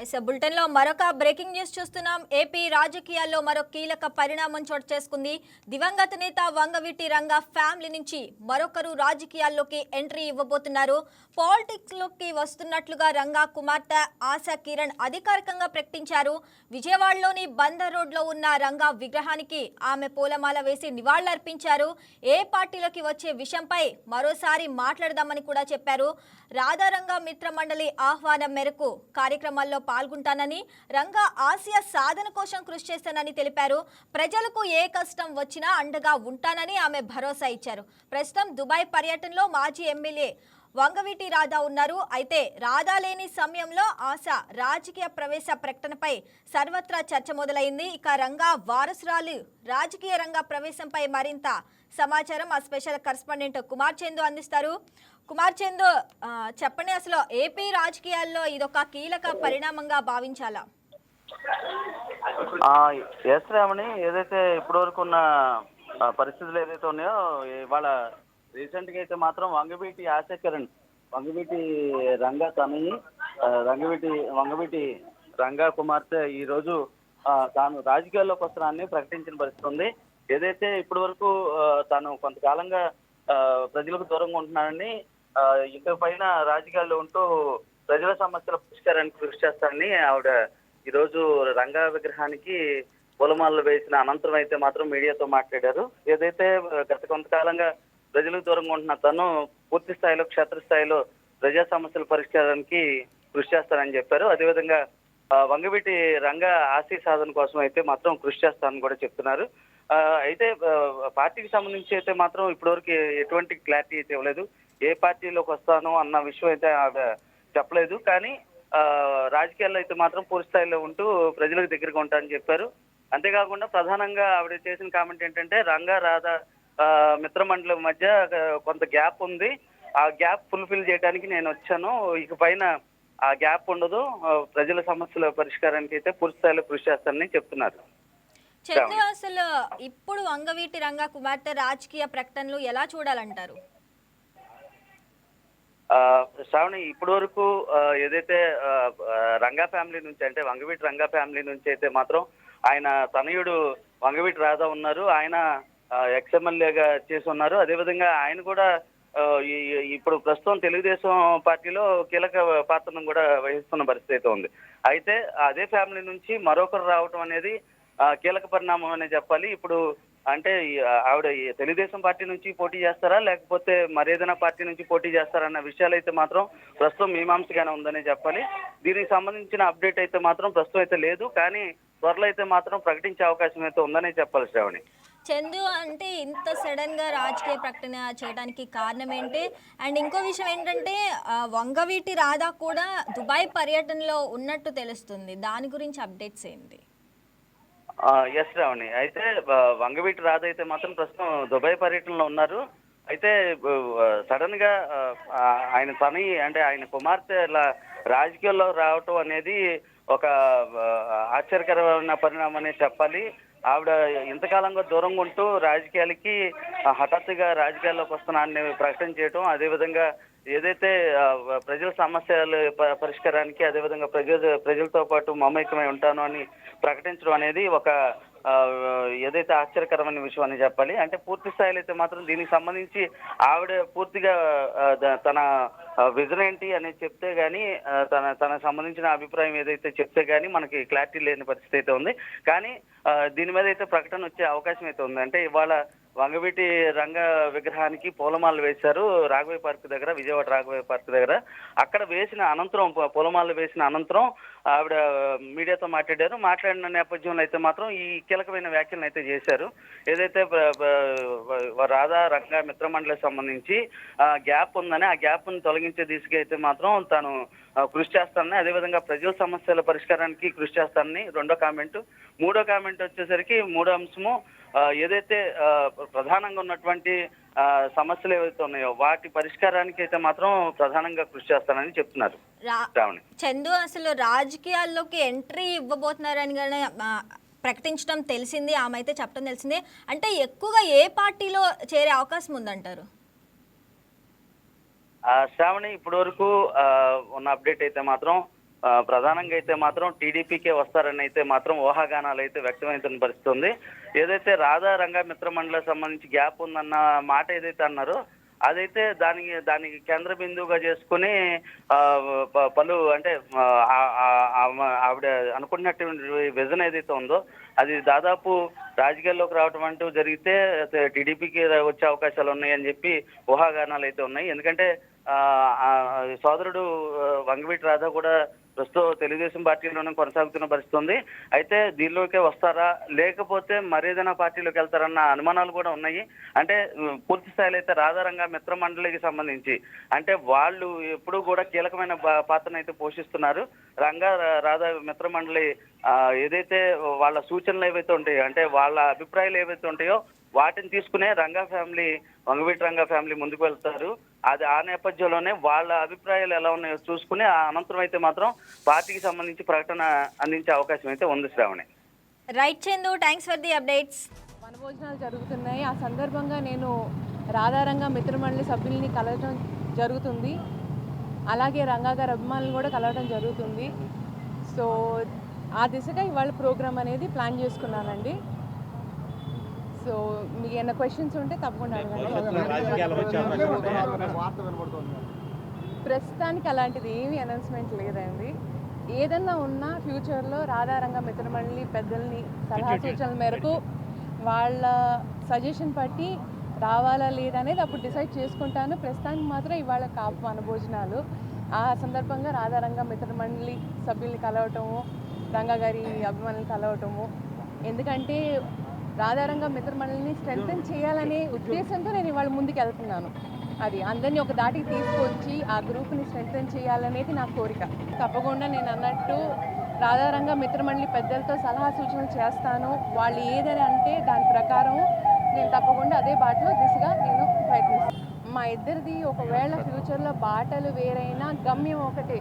Yes బులెటిన్లో మరొక breaking news చూస్తున్నాం. ఏపీ రాజకీయాల్లో మరో కీలక పరిణామం చోటు చేసుకుంది. దివంగత నేత వంగవీటి రంగ ఫ్యామిలీ నుంచి మరొకరు రాజకీయాల్లోకి ఎంట్రీ ఇవ్వబోతున్నారు. పాలిటిక్స్లోకి వస్తున్నట్లుగా రంగా కుమార్తె ఆశా కిరణ్ అధికారికంగా ప్రకటించారు. విజయవాడలోని బందర్ రోడ్లో ఉన్న రంగా విగ్రహానికి ఆమె పూలమాల వేసి నివాళులర్పించారు. ఏ పార్టీలోకి వచ్చే విషయంపై మరోసారి మాట్లాడదామని కూడా చెప్పారు. రాధారంగ మిత్ర మండలి ఆహ్వానం మేరకు కార్యక్రమాల్లో పాల్గొంటానని రంగా ఆసియా సాధన కోసం కృషి చేస్తానని తెలిపారు. ప్రజలకు ఏ కష్టం వచ్చినా అండగా ఉంటానని ఆమె భరోసా ఇచ్చారు. ప్రస్తుతం దుబాయ్ పర్యటనలో మాజీ ఎమ్మెల్యే వంగవీటి రాధా ఉన్నారు. అయితే రాధా లేని సమయంలో ఆశ రాజకీయ ప్రవేశ ప్రకటనపై సర్వత్రా చర్చ మొదలైంది. ఇక రంగా వారసురాలు రాజకీయ రంగ ప్రవేశంపై మరింత సమాచారం ఆ స్పెషల్ కరస్పాండెంట్ కుమార్ చందు అందిస్తారు. కుమార్ చందు చెప్పండి అసలు ఏపీ రాజకీయాల్లో ఇదొక కీలక పరిణామంగా భావించాలా? ఎస్ రామణి ఏదైతే ఇప్పటివరకు ఉన్న పరిస్థితులు ఏదైతే ఉన్నాయో ఇవాళ రీసెంట్గా అయితే మాత్రం వంగవీటి ఆశకరణ్ వంగవీటి రంగా తనయి రంగవీటి వంగవీటి రంగా కుమార్తె ఈ రోజు ఆ, తాను రాజకీయాల్లోకి వస్తున్నానని ప్రకటించిన పరిస్థితి ఉంది. ఏదైతే ఇప్పటివరకు వరకు తాను కొంతకాలంగా ఆ, ప్రజలకు దూరంగా ఉంటున్నానని ఆ, ఇక పైన రాజకీయాల్లో ఉంటూ ప్రజల సమస్యల పరిష్కారానికి కృషి చేస్తానని ఆవిడ ఈ రోజు రంగా విగ్రహానికి పూలమాలలు వేసిన అనంతరం అయితే మాత్రం మీడియాతో మాట్లాడారు. ఏదైతే గత కొంతకాలంగా ప్రజలకు దూరంగా ఉంటున్న తను పూర్తి స్థాయిలో క్షేత్రస్థాయిలో ప్రజా సమస్యల పరిష్కారానికి కృషి చేస్తానని చెప్పారు. అదేవిధంగా వంగవీటి రంగ ఆశీ సాధన కోసం అయితే మాత్రం కృషి చేస్తానని కూడా చెప్తున్నారు. అయితే పార్టీకి సంబంధించి అయితే మాత్రం ఇప్పటివరకు ఎటువంటి క్లారిటీ అయితే ఇవ్వలేదు. ఏ పార్టీలోకి వస్తాను అన్న విషయం అయితే ఆవిడ చెప్పలేదు. కానీ ఆ, రాజకీయాల్లో అయితే మాత్రం పూర్తి స్థాయిలో ఉంటూ ప్రజలకు దగ్గరగా ఉంటానని చెప్పారు. అంతేకాకుండా ప్రధానంగా ఆవిడ చేసిన కామెంట్ ఏంటంటే రంగా రాధా మిత్రమండలి మధ్య కొంత గ్యాప్ ఉంది. ఆ గ్యాప్ ఫుల్ఫిల్ చేయడానికి నేను వచ్చాను. ఇక పైన ఆ గ్యాప్ ఉండదు. ప్రజల సమస్యల పరిష్కారానికి అయితే పూర్తి స్థాయిలో కృషి చేస్తానని చెప్తున్నారు. చందు అసలు ఇప్పుడు వంగవీటి రంగా కుమార్తె రాజకీయ ప్రకటనలు ఎలా చూడాలంటారు? శ్రావణి ఇప్పటి వరకు ఏదైతే రంగా ఫ్యామిలీ నుంచి అంటే వంగవీటి రంగా ఫ్యామిలీ నుంచి అయితే మాత్రం ఆయన తనయుడు వంగవీటి రాధా ఉన్నారు. ఆయన ఎక్స్ఎమ్మెల్యేగా చేసి ఉన్నారు అదేవిధంగా ఆయన కూడా ఇప్పుడు ప్రస్తుతం తెలుగుదేశం పార్టీలో కీలక పాత్రను కూడా వహిస్తున్న పరిస్థితి అయితే ఉంది. అయితే అదే ఫ్యామిలీ నుంచి మరొకరు రావటం అనేది కీలక పరిణామం అనే చెప్పాలి. ఇప్పుడు అంటే ఆవిడ తెలుగుదేశం పార్టీ నుంచి పోటీ చేస్తారా? లేకపోతే మరేదైనా పార్టీ నుంచి పోటీ చేస్తారా అన్న విషయాలు అయితే మాత్రం ప్రస్తుతం మీమాంసగానే ఉందనే చెప్పాలి. దీనికి సంబంధించిన అప్డేట్ అయితే మాత్రం ప్రస్తుతం అయితే లేదు. కానీ త్వరలో అయితే మాత్రం ప్రకటించే అవకాశం అయితే ఉందనే చెప్పాలి శ్రావణి. చందు అంటే ఇంత సడన్గా రాజకీయ ప్రకటన చేయడానికి కారణం ఏంటి? అండ్ ఇంకో విషయం ఏంటంటే వంగవీటి రాధా కూడా దుబాయ్ పర్యటనలో ఉన్నట్టు తెలుస్తుంది. దాని గురించి అప్డేట్స్ ఏంటి? ఎస్ రావణి. అయితే వంగవీటి రాధ అయితే మాత్రం ప్రస్తుతం దుబాయ్ పర్యటనలో ఉన్నారు. అయితే సడన్గా ఆయన పని అంటే ఆయన కుమార్తె ఇలా రాజకీయాల్లో రావటం అనేది ఒక ఆశ్చర్యకరమైన పరిణామం అనే చెప్పాలి. ఆవిడ ఇంతకాలంగా దూరంగా ఉంటూ రాజకీయాలకి హఠాత్తుగా రాజకీయాల్లోకి వస్తున్నానని ప్రకటన చేయటం అదేవిధంగా ఏదైతే ప్రజల సమస్యలు ప- పరిష్కారానికి అదేవిధంగా ప్రజల ప్రజలతో పాటు మమేకమై ఉంటాను అని ప్రకటించడం అనేది ఒక ఏదైతే ఆశ్చర్యకరమైన విషయం అని చెప్పాలి అంటే పూర్తి స్థాయిలో అయితే మాత్రం దీనికి సంబంధించి ఆవిడ పూర్తిగా తన విజన్ ఏంటి అనేది చెప్తే గానీ తన తనకు సంబంధించిన అభిప్రాయం ఏదైతే చెప్తే గానీ మనకి క్లారిటీ లేని పరిస్థితి అయితే ఉంది. కానీ దీని మీద అయితే ప్రకటన వచ్చే అవకాశం అయితే ఉంది. అంటే ఇవాళ వంగవీటి రంగ విగ్రహానికి పూలమాలలు వేశారు రాఘవయ్య పార్క్ దగ్గర విజయవాడ రాఘవయ్య పార్క్ దగ్గర. అక్కడ వేసిన అనంతరం పూలమాలలు వేసిన అనంతరం ఆవిడ మీడియాతో మాట్లాడారు. మాట్లాడిన నేపథ్యంలో అయితే మాత్రం ఈ కీలకమైన వ్యాఖ్యలను అయితే చేశారు. ఏదైతే రాధా రంగ మిత్రమండలికి సంబంధించి ఆ గ్యాప్ ఉందని ఆ గ్యాప్ను తొలగించే దిశగా అయితే మాత్రం తాను కృషి చేస్తానని అదేవిధంగా ప్రజల సమస్యల పరిష్కారానికి కృషి చేస్తానని రెండో కామెంట్. మూడో కామెంట్ వచ్చేసరికి మూడో అంశము ఏదైతే ప్రధానంగా ఉన్నటువంటి సమస్యలు ఏవైతే ఉన్నాయో వాటి పరిష్కారానికి అయితే మాత్రం ప్రధానంగా కృషి చేస్తానని చెప్తున్నారు. చందు అసలు రాజకీయాల్లోకి ఎంట్రీ ఇవ్వబోతున్నారని కానీ ప్రకటించడం తెలిసింది ఆమె అయితే చెప్పడం తెలిసింది. అంటే ఎక్కువగా ఏ పార్టీలో చేరే అవకాశం ఉందంటారు? శ్రావణి ఇప్పటి వరకు ఉన్న అప్డేట్ అయితే మాత్రం ప్రధానంగా అయితే మాత్రం టీడీపీకే వస్తారని అయితే మాత్రం ఊహాగానాలు అయితే వ్యక్తమవుతున్న పరిస్థితి ఉంది. ఏదైతే రాధా రంగ మిత్ర మండలికి సంబంధించి గ్యాప్ ఉందన్న మాట ఏదైతే అన్నారో అదైతే దానికి దానికి కేంద్ర బిందువుగా చేసుకుని ప- పలు అంటే ఆవిడ అనుకున్నటువంటి విజన్ ఏదైతే ఉందో అది దాదాపు రాజకీయాల్లోకి రావటం అంటూ జరిగితే టీడీపీకి వచ్చే అవకాశాలు ఉన్నాయని చెప్పి ఊహాగానాలు అయితే ఉన్నాయి. ఎందుకంటే సోదరుడు వంగవీటి రాధా కూడా ప్రస్తుతం తెలుగుదేశం పార్టీలోనే కొనసాగుతున్న పరిస్థితి ఉంది. అయితే దీనిలోకే వస్తారా? లేకపోతే మరేదైనా పార్టీలోకి వెళ్తారన్న అనుమానాలు కూడా ఉన్నాయి. అంటే పూర్తి స్థాయిలో అయితే రాధారంగా మిత్ర మండలికి సంబంధించి అంటే వాళ్ళు ఎప్పుడూ కూడా కీలకమైన పాత్రను అయితే పోషిస్తున్నారు. రంగా రాధా మిత్ర మండలి ఏదైతే వాళ్ళ సూచనలు ఏవైతే ఉంటాయో అంటే వాళ్ళ అభిప్రాయాలు ఏవైతే ఉంటాయో వాటిని తీసుకునే రంగా ఫ్యామిలీ వంగవీటి రంగా ఫ్యామిలీ ముందుకు వెళ్తారు. అది ఆ నేపథ్యంలోనే వాళ్ళ అభిప్రాయాలు ఎలా ఉన్నాయో చూసుకుని ఆ అనంతరం అయితే మాత్రం పార్టీకి సంబంధించి ప్రకటన అందించే అవకాశం అయితే ఉంది Sravani. Right Chandu thanks for the updates వనభోజనాలు జరుగుతున్నాయి. ఆ సందర్భంగా నేను రాధారంగ మిత్రమండలి సభ్యుల్ని కలవడం జరుగుతుంది. అలాగే రంగా గారి అభిమానులు కూడా కలవడం జరుగుతుంది. సో ఆ దిశగా ఇవాళ ప్రోగ్రామ్ అనేది ప్లాన్ చేసుకున్నానండి. సో మీకు ఏమైనా క్వశ్చన్స్ ఉంటే తప్పకుండా? ప్రస్తుతానికి అలాంటిది ఏమీ అనౌన్స్మెంట్ లేదండి. ఏదన్నా ఉన్నా ఫ్యూచర్లో రాధారంగ మిత్రమండలి పెద్దల్ని సలహా సూచనల మేరకు వాళ్ళ సజెషన్ బట్టి రావాలా లేదా అనేది అప్పుడు డిసైడ్ చేసుకుంటాను. ప్రస్తుతానికి మాత్రం ఇవాళ కాపు అనుభోజనాలు ఆ సందర్భంగా రాధారంగ మిత్రమండలి సభ్యుల్ని కలవటము రంగా గారి అభిమానులు కలవటము. ఎందుకంటే రాధారంగ మిత్రమండలిని స్ట్రెంగ్తన్ చేయాలనే ఉద్దేశంతో నేను ఇవాళ ముందుకు వెళ్తున్నాను. అది అందరినీ ఒక దాటికి తీసుకొచ్చి ఆ గ్రూప్ని స్ట్రెంగ్తన్ చేయాలనేది నా కోరిక. తప్పకుండా నేను అన్నట్టు రాధారంగ మిత్రమండలి పెద్దలతో సలహా సూచనలు చేస్తాను. వాళ్ళు ఏదని అంటే దాని ప్రకారం నేను తప్పకుండా అదే బాటలో దిశగా నేను ప్రయత్నిస్తాను. మా ఇద్దరిది ఒకవేళ ఫ్యూచర్లో బాటలు వేరైనా గమ్యం ఒకటే.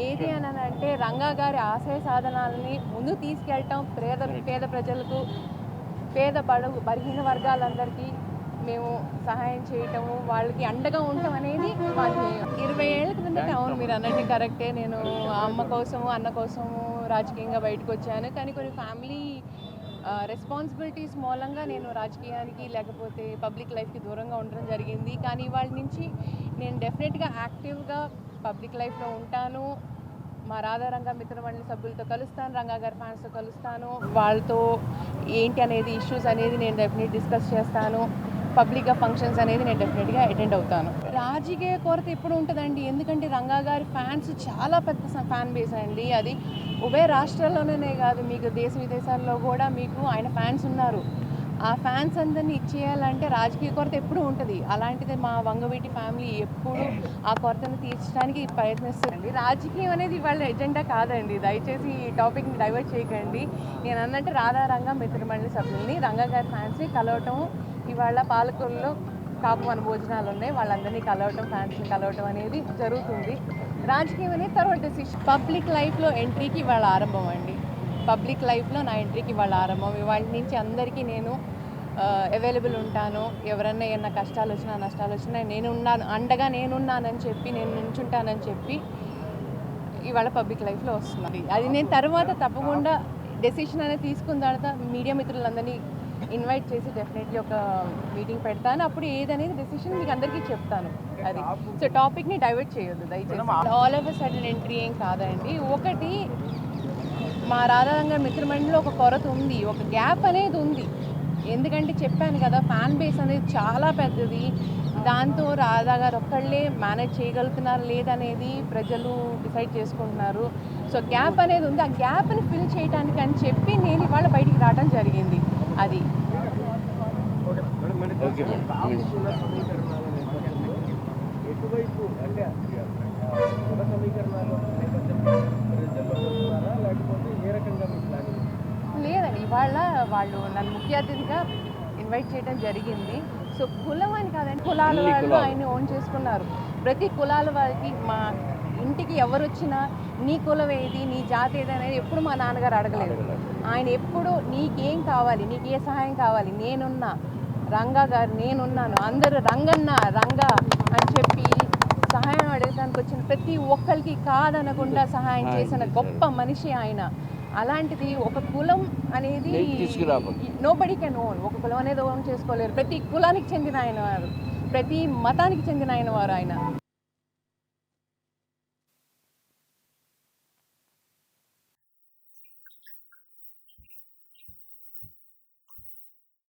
ఏది అని అంటే రంగా గారి ఆశయ సాధనాలని ముందు తీసుకెళ్ళటం పేద పేద ప్రజలకు పేద బడుగు బలహీన వర్గాలందరికీ మేము సహాయం చేయటము వాళ్ళకి అండగా ఉండటం అనేది మా ధ్యేయం. ఇరవై ఏళ్ళ క్రిందట అవును మీరు అన్నట్టు కరెక్టే. నేను అమ్మ కోసము అన్న కోసము రాజకీయంగా బయటకు వచ్చాను. కానీ కొన్ని ఫ్యామిలీ రెస్పాన్సిబిలిటీస్ మూలంగా నేను రాజకీయానికి లేకపోతే పబ్లిక్ లైఫ్కి దూరంగా ఉండడం జరిగింది. కానీ వాళ్ళ నుంచి నేను డెఫినెట్గా యాక్టివ్గా పబ్లిక్ లైఫ్లో ఉంటాను. మా రాధారంగ మిత్రమండలి సభ్యులతో కలుస్తాను రంగా గారి ఫ్యాన్స్తో కలుస్తాను. వాళ్ళతో ఏంటి అనేది ఇష్యూస్ అనేది నేను డెఫినెట్ డిస్కస్ చేస్తాను. పబ్లిక్గా ఫంక్షన్స్ అనేది నేను డెఫినెట్గా అటెండ్ అవుతాను. రాజకీయ కొరత ఎప్పుడు ఉంటుందండి? ఎందుకంటే రంగా గారి ఫ్యాన్స్ చాలా పెద్ద ఫ్యాన్ బేస్ అండి. అది ఉభయ రాష్ట్రాల్లోనే కాదు మీకు దేశ విదేశాల్లో కూడా మీకు ఆయన ఫ్యాన్స్ ఉన్నారు. ఆ ఫ్యాన్స్ అందరినీ ఇచ్చేయాలంటే రాజకీయ కొరత ఎప్పుడు ఉంటుంది. అలాంటిది మా వంగవీటి ఫ్యామిలీ ఎప్పుడు ఆ కొరతను తీర్చడానికి ప్రయత్నిస్తుంది. రాజకీయం అనేది వాళ్ళ ఎజెండా కాదండి. దయచేసి ఈ టాపిక్ని డైవర్ట్ చేయకండి. నేను అన్నట్టు రాధారంగ మిత్రమండలి సభ్యుల్ని రంగా గారి ఫ్యాన్స్ని కలవటం ఇవాళ పాలకొల్లో కాపు మన భోజనాలు ఉన్నాయి. వాళ్ళందరినీ కలవటం ఫ్యాన్స్ని కలవటం అనేది జరుగుతుంది. రాజకీయం అనేది తర్వాత డెసిషన్ పబ్లిక్ లైఫ్లో ఎంట్రీకి ఇవాళ ఆరంభం అండి. పబ్లిక్ లైఫ్లో నా ఎంట్రీకి ఇవాళ ఆరంభం. ఇవాళ నుంచి అందరికీ నేను అవైలబుల్ ఉంటాను. ఎవరన్నా ఏమన్నా కష్టాలు వచ్చినా నష్టాలు వచ్చినా నేను ఉన్నాను. అండగా నేనున్నానని చెప్పి నేను నుంచుంటానని చెప్పి ఇవాళ పబ్లిక్ లైఫ్లో వస్తున్నది అది నేను తర్వాత తప్పకుండా డెసిషన్ అనేది తీసుకున్న తర్వాత మీడియా మిత్రులందరినీ ఇన్వైట్ చేసి డెఫినెట్లీ ఒక మీటింగ్ పెడతాను. అప్పుడు ఏదనేది డెసిషన్ మీకు అందరికీ చెప్తాను. అది. సో టాపిక్ని డైవర్ట్ చేయొద్దు దయచేసి. ఆల్ ఆఫ్ సడన్ ఎంట్రీ ఏం కాదండి. ఒకటి మా రాధారంగ మిత్రమండలిలో ఒక కొరత ఉంది. ఒక గ్యాప్ అనేది ఉంది. ఎందుకంటే చెప్పాను కదా ఫ్యాన్ బేస్ అనేది చాలా పెద్దది. దాంతో రాధా గారు ఒక్కళ్ళే మేనేజ్ చేయగలుగుతున్నారు లేదనేది ప్రజలు డిసైడ్ చేసుకుంటున్నారు. సో గ్యాప్ అనేది ఉంది. ఆ గ్యాప్ని ఫిల్ చేయడానికి అని చెప్పి నేను ఇవాళ బయటికి రావడం జరిగింది. అది. ఓకే. ఎటువైపు అంటే సమీకరణాలు లేకపోతే ఏ రకంగా మీ ప్లానింగ్ లేదండి ఇవాళ వాళ్ళు నన్ను ముఖ్య అతిథిగా ఇన్వైట్ చేయడం జరిగింది. సో కులం అని కాదండి కులాల వాళ్ళు. ఆయన్ని ఓన్ చేసుకున్నారు. ప్రతి కులాల వారికి మా ఇంటికి ఎవరు వచ్చినా నీ కులం ఏది నీ జాతి ఏది అనేది ఎప్పుడు మా నాన్నగారు అడగలేదు. ఆయన ఎప్పుడు నీకేం కావాలి నీకు ఏ సహాయం కావాలి నేనున్నా రంగా గారు నేనున్నాను అందరూ రంగన్న రంగా అని చెప్పి చేసుకోవడానికి వచ్చిన ప్రతి ఒక్కరికి కాదనకుండా సహాయం చేసిన గొప్ప మనిషి ఆయన. అలాంటిది ఒక కులం అనేది నో బడీ కెన్ ఓన్ ఒక కులం అనేది ఓన్ చేసుకోలేరు. ప్రతి కులానికి చెందిన ఆయన వారు. ప్రతి మతానికి చెందిన ఆయన వారు ఆయన.